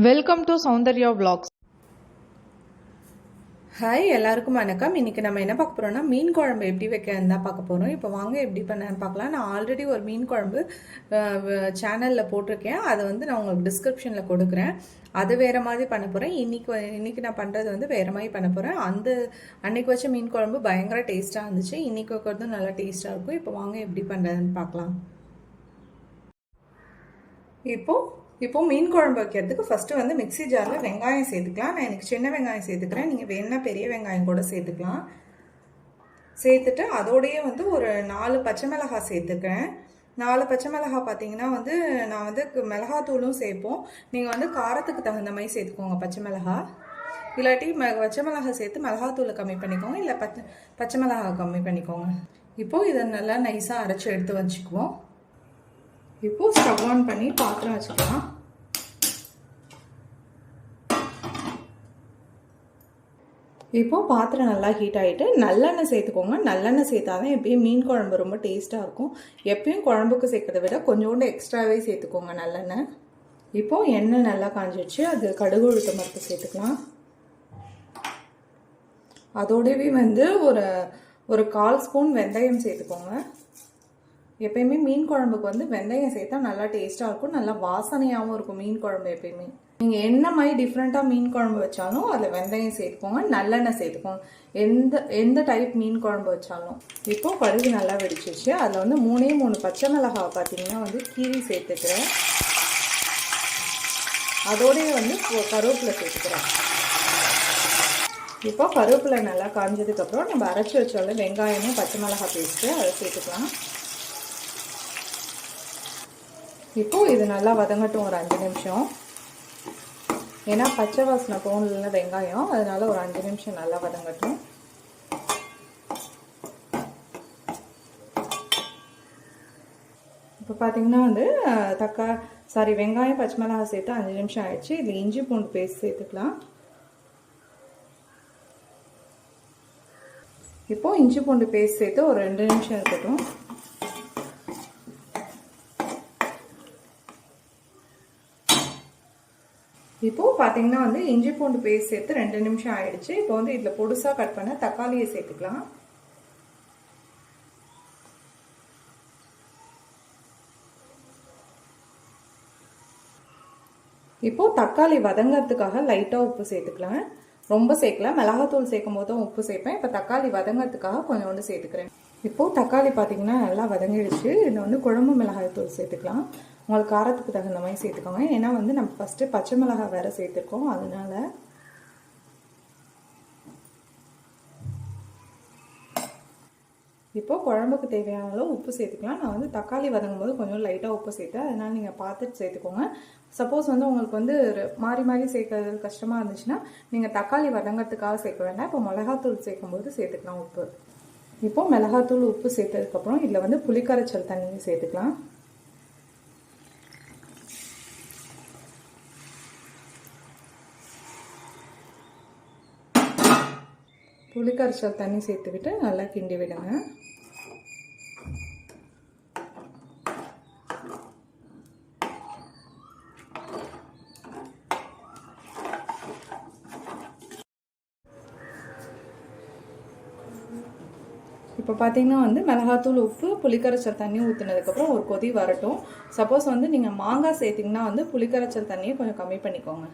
Welcome to Soundarya vlogs. Hi எல்லாருக்கும் வணக்கம். இன்னைக்கு நம்ம என்ன பார்க்க போகிறோம்னா மீன் குழம்பு எப்படி வைக்கிறதுன்னு தான் பார்க்க போகிறோம் இப்போ வாங்க எப்படி பண்ணேன்னு பார்க்கலாம். நான் ஆல்ரெடி ஒரு மீன் குழம்பு சேனலில் போட்டிருக்கேன். அதை வந்து நான் உங்களுக்கு டிஸ்கிரிப்ஷனில் கொடுக்குறேன். அது வேறு மாதிரி பண்ண போகிறேன் இன்னைக்கு இன்றைக்கி இன்னைக்கு நான் பண்ணுறது வந்து வேறு மாதிரி பண்ண போகிறேன் அந்த அன்னைக்கு வச்ச மீன் குழம்பு பயங்கர டேஸ்ட்டாக இருந்துச்சு. இன்றைக்கி வைக்கிறதும் நல்லா டேஸ்ட்டாக இருக்கும். இப்போ வாங்க எப்படி பண்ணுறதுன்னு பார்க்கலாம். இப்போது இப்போ மீன் குழம்பு வைக்கிறதுக்கு ஃபஸ்ட்டு வந்து மிக்ஸி ஜாரில் வெங்காயம் சேர்த்துக்கலாம். நான் எனக்கு சின்ன வெங்காயம் சேர்த்துக்கிறேன். நீங்கள் வேணா பெரிய வெங்காயம் கூட சேர்த்துக்கலாம். சேர்த்துட்டு அதோடையே வந்து ஒரு நாலு பச்சை மிளகாய் சேர்த்துக்கிறேன். நாலு பச்சை மிளகாய் பார்த்தீங்கன்னா வந்து நான் வந்து மிளகாத்தூளும் சேர்ப்போம். நீங்கள் வந்து காரத்துக்கு தகுந்த மாதிரி சேர்த்துக்கோங்க பச்சை மிளகாய். இல்லாட்டி ம பச்சை மிளகாய் சேர்த்து மிளகாத்தூளை கம்மி பண்ணிக்கோங்க. இல்லை பச்சை பச்சை மிளகாய் கம்மி பண்ணிக்கோங்க. இப்போது இதை நல்லா நைஸாக அரைச்சி எடுத்து வச்சுக்குவோம். இப்போ ஸ்டவ் ஆன் பண்ணி பாத்திரம் வச்சுக்கலாம். இப்போது பாத்திரம் நல்லா ஹீட் ஆகிட்டு நல்லெண்ணெய் சேர்த்துக்கோங்க. நல்லெண்ணெய் சேர்த்தாதான் எப்பயும் மீன் குழம்பு ரொம்ப டேஸ்ட்டாக இருக்கும். எப்பயும் குழம்புக்கு சேர்க்கறத விட கொஞ்சோண்டு எக்ஸ்ட்ராவே சேர்த்துக்கோங்க நல்லெண்ணெய். இப்போது எண்ணெய் நல்லா காஞ்சிடுச்சு அது கடுகு உளுத்த மரத்து சேர்த்துக்கலாம். அதோடவே வந்து ஒரு ஒரு கால் ஸ்பூன் வெந்தயம் சேர்த்துக்கோங்க. எப்பயுமே மீன் குழம்புக்கு வந்து வெந்தயம் சேர்த்தா நல்லா டேஸ்ட்டாக இருக்கும். நல்லா வாசனையாகவும் இருக்கும் மீன் குழம்பு எப்பயுமே. நீங்கள் என்ன மாதிரி டிஃப்ரெண்ட்டாக மீன் குழம்பு வச்சாலும் அதில் வெந்தயம் சேர்த்துக்கோங்க நல்லெண்ணெய் சேர்த்துக்கோங்க. எந்த எந்த டைப் மீன் குழம்பு வச்சாலும். இப்போது கடுகு நல்லா வெடிச்சிச்சு அதில் வந்து மூணே மூணு பச்சை மிளகாய் பார்த்தீங்கன்னா வந்து கீரி சேர்த்துக்கிறேன். அதோடய வந்து கருவேப்பிலை சேர்த்துக்கிறேன். இப்போ கருவேப்பிலை நல்லா காஞ்சதுக்கப்புறம் நம்ம அரைச்சி வச்சோம்ல வெங்காயமும் பச்சை மிளகாய் பேஸ்ட்டு அதை சேர்த்துக்கலாம். இப்போ இது நல்லா வதங்கட்டும் ஒரு அஞ்சு நிமிஷம். ஏன்னா பச்சை வாசனை போகல வெங்காயம் அதனால ஒரு அஞ்சு நிமிஷம் நல்லா வதங்கட்டும். இப்போ பார்த்தீங்கன்னா வந்து தக்கா சாரி வெங்காயம் பச்சை மிளகாய் சேர்த்து அஞ்சு நிமிஷம் ஆயிடுச்சு. இதில் இஞ்சி பூண்டு பேஸ்ட் சேர்த்துக்கலாம். இப்போ இஞ்சி பூண்டு பேஸ்ட் சேர்த்து ஒரு ரெண்டு நிமிஷம் இருக்கட்டும். இப்போது பார்த்தீங்கன்னா வந்து இஞ்சி பூண்டு பேஸ்ட் சேர்த்து ரெண்டு நிமிஷம் ஆயிடுச்சு. இப்போ வந்து இதில் பொடுசாக கட் பண்ண தக்காளியை சேர்த்துக்கலாம். இப்போ தக்காளி வதங்கிறதுக்காக லைட்டாக உப்பு சேர்த்துக்கலாம். ரொம்ப சேர்க்கல. மிளகாத்தூள் சேர்க்கும் போதும் உப்பு சேர்ப்பேன். இப்போ தக்காளி வதங்கறதுக்காக கொஞ்சோண்டு சேர்த்துக்கிறேன். இப்போது தக்காளி பார்த்தீங்கன்னா நல்லா வதங்கிடுச்சு. இதில் வந்து குழம்பு மிளகாய் தூள் சேர்த்துக்கலாம். உங்களுக்கு காரத்துக்கு தகுந்த மாதிரி சேர்த்துக்கோங்க. ஏன்னா வந்து நம்ம ஃபஸ்ட்டு பச்சை மிளகாய் வேறு சேர்த்துருக்கோம். அதனால இப்போது குழம்புக்கு தேவையான அளவு உப்பு சேர்த்துக்கலாம். நான் வந்து தக்காளி வதங்கும் போது கொஞ்சம் லைட்டாக உப்பு சேர்த்தேன். அதனால் நீங்கள் பார்த்துட்டு சேர்த்துக்கோங்க. சப்போஸ் வந்து உங்களுக்கு வந்து மாறி மாறி சேர்க்கறது கஷ்டமாக இருந்துச்சுன்னா நீங்கள் தக்காளி வதங்கிறதுக்காக சேர்க்க வேண்டாம். இப்போ மிளகாத்தூள் சேர்க்கும்போது சேர்த்துக்கலாம் உப்பு. இப்போ மிளகாத்தூள் உப்பு சேர்த்ததுக்கப்புறம் இதில் வந்து புளிக்கரைச்சல் தண்ணி சேர்த்துக்கலாம். புளிக்கரைச்சல் தண்ணி சேர்த்துக்கிட்டு நல்லா கிண்டி விடுங்க. இப்போ பார்த்தீங்கன்னா வந்து மிளகாத்தூள் உப்பு புளிக்கரைச்சல் தண்ணி ஊற்றுனதுக்கப்புறம் ஒரு கொதி வரட்டும். சப்போஸ் வந்து நீங்கள் மாங்காய் சேர்த்திங்கன்னா வந்து புளிக்கரைச்சல் தண்ணியை கொஞ்சம் கம்மி பண்ணிக்கோங்க.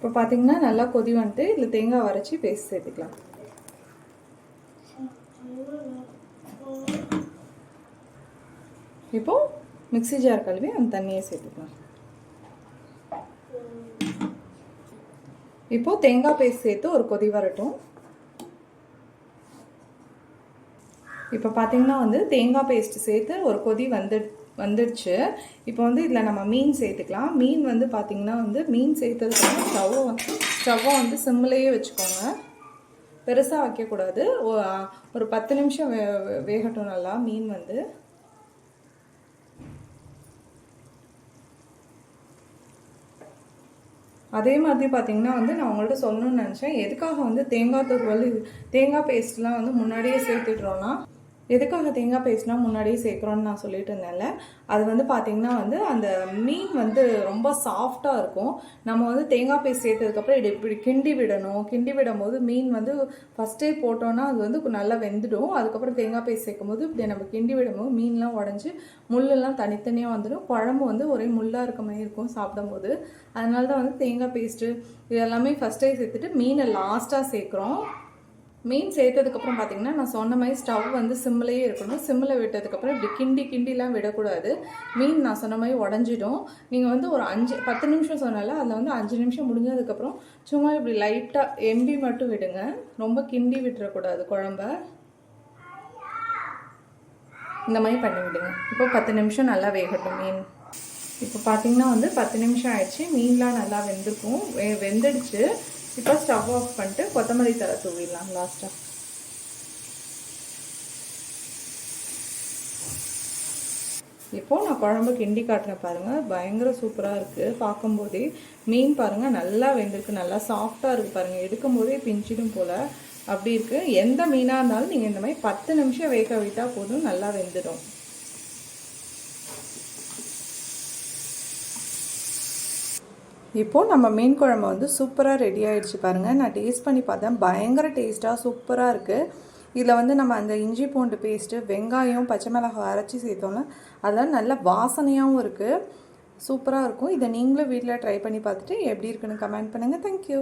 இப்போ பார்த்தீங்கன்னா நல்லா கொதி வந்துட்டு இதில் தேங்காய் வரைச்சி பேஸ்ட் சேர்த்துக்கலாம் இப்போ மிக்ஸி ஜார் கழுவி அந்த தண்ணியை சேர்த்துக்கலாம் இப்போ தேங்காய் பேஸ்ட் சேர்த்து ஒரு கொதி வரட்டும் இப்போ பார்த்தீங்கன்னா வந்து தேங்காய் பேஸ்ட்டு சேர்த்து ஒரு கொதி வந்து வந்துடுச்சு. இப்போ வந்து இதில் நம்ம மீன் சேர்த்துக்கலாம். மீன் வந்து பார்த்திங்கன்னா வந்து மீன் சேர்த்ததுக்கு ஸ்டவ்வை ஸ்டவ்வை வந்து சிம்மிலேயே வச்சுக்கோங்க. பெருசாக வைக்கக்கூடாது. ஒரு பத்து நிமிஷம் வே வேகட்டும் நல்லா மீன் வந்து. அதே மாதிரி பார்த்தீங்கன்னா வந்து நான் உங்கள்கிட்ட சொல்லணும்னு நினச்சேன். எதுக்காக வந்து தேங்காய் துருவல் தேங்காய் பேஸ்ட்லாம் வந்து முன்னாடியே சேர்த்துட்றோன்னா எதுக்காக தேங்காய் பேஸ்ட்லாம் முன்னாடியே சேர்க்குறோன்னு நான் சொல்லிட்டு இருந்தேன்ல? அது வந்து பார்த்திங்கன்னா வந்து அந்த மீன் வந்து ரொம்ப சாஃப்டாக இருக்கும். நம்ம வந்து தேங்காய் பேஸ்ட் சேர்த்ததுக்கப்புறம் இது இப்படி கிண்டி விடணும். கிண்டி விடும்போது மீன் வந்து ஃபஸ்ட்டே போட்டோன்னா அது வந்து நல்லா வெந்துடும். அதுக்கப்புறம் தேங்காய் பேஸ்ட் சேர்க்கும் போது இப்படி நம்ம கிண்டி விடும்போது மீன்லாம் உடஞ்சி முள்ளெல்லாம் தனித்தனியாக வந்துடும். குழம்பு வந்து ஒரே முள்ளாக இருக்க மாதிரி இருக்கும் சாப்பிடும்போது. அதனால தான் வந்து தேங்காய் பேஸ்ட்டு இதெல்லாமே ஃபஸ்ட்டே சேர்த்துட்டு மீனை லாஸ்ட்டாக சேர்க்குறோம். மீன் சேர்த்ததுக்கப்புறம் பார்த்தீங்கன்னா நான் சொன்ன மாதிரி ஸ்டவ் வந்து சிம்மிலேயே இருக்கணும். சிம்மில் விட்டதுக்கப்புறம் இப்படி கிண்டி கிண்டிலாம் விடக்கூடாது. மீன் நான் சொன்ன மாதிரி உடஞ்சிடும். நீங்கள் வந்து ஒரு அஞ்சு பத்து நிமிஷம் சொன்னால அதில் வந்து அஞ்சு நிமிஷம் முடிஞ்சதுக்கப்புறம் சும்மா இப்படி லைட்டாக எம்பி மட்டும் விடுங்க. ரொம்ப கிண்டி விட்டுறக்கூடாது குழம்ப. இந்த மாதிரி பண்ணி விடுங்க. இப்போ பத்து நிமிஷம் நல்லா வேகட்டும் மீன். இப்போ பார்த்தீங்கன்னா வந்து பத்து நிமிஷம் ஆயிடுச்சு. மீன்லாம் நல்லா வெந்திருக்கும் வெ வெந்துடுச்சு. இப்போ ஸ்டவ் ஆஃப் பண்ணிட்டு கொத்தமல்லி தலை தூவிடலாம் லாஸ்ட்டாக இப்போது நான் குழம்பு கிண்டி காட்டுறேன் பாருங்கள் பயங்கர சூப்பராக இருக்குது பார்க்கும்போதே மீன் பாருங்கள் நல்லா வெந்திருக்கு. நல்லா சாஃப்டாக இருக்குது பாருங்கள் எடுக்கும்போதே பிஞ்சிடும் போல் அப்படி இருக்குது எந்த மீனாக இருந்தாலும் நீங்கள் இந்த மாதிரி பத்து நிமிஷம் வேக வைத்தால் போதும் நல்லா வெந்துடும். இப்போது நம்ம மீன் குழம்பு வந்து சூப்பராக ரெடி ஆகிடுச்சு பாருங்கள் நான் டேஸ்ட் பண்ணி பார்த்தேன். பயங்கர டேஸ்ட்டாக சூப்பராக இருக்குது இதில் வந்து நம்ம அந்த இஞ்சி பூண்டு பேஸ்ட்டு வெங்காயம் பச்சை மிளகாய் அரைச்சி சேர்த்தோம்ல அதெல்லாம் நல்ல வாசனையாகவும் இருக்குது சூப்பராக இருக்கும். இதை நீங்களும் வீட்டில் ட்ரை பண்ணி பார்த்துட்டு எப்படி இருக்குன்னு கமெண்ட் பண்ணுங்கள் தேங்க்யூ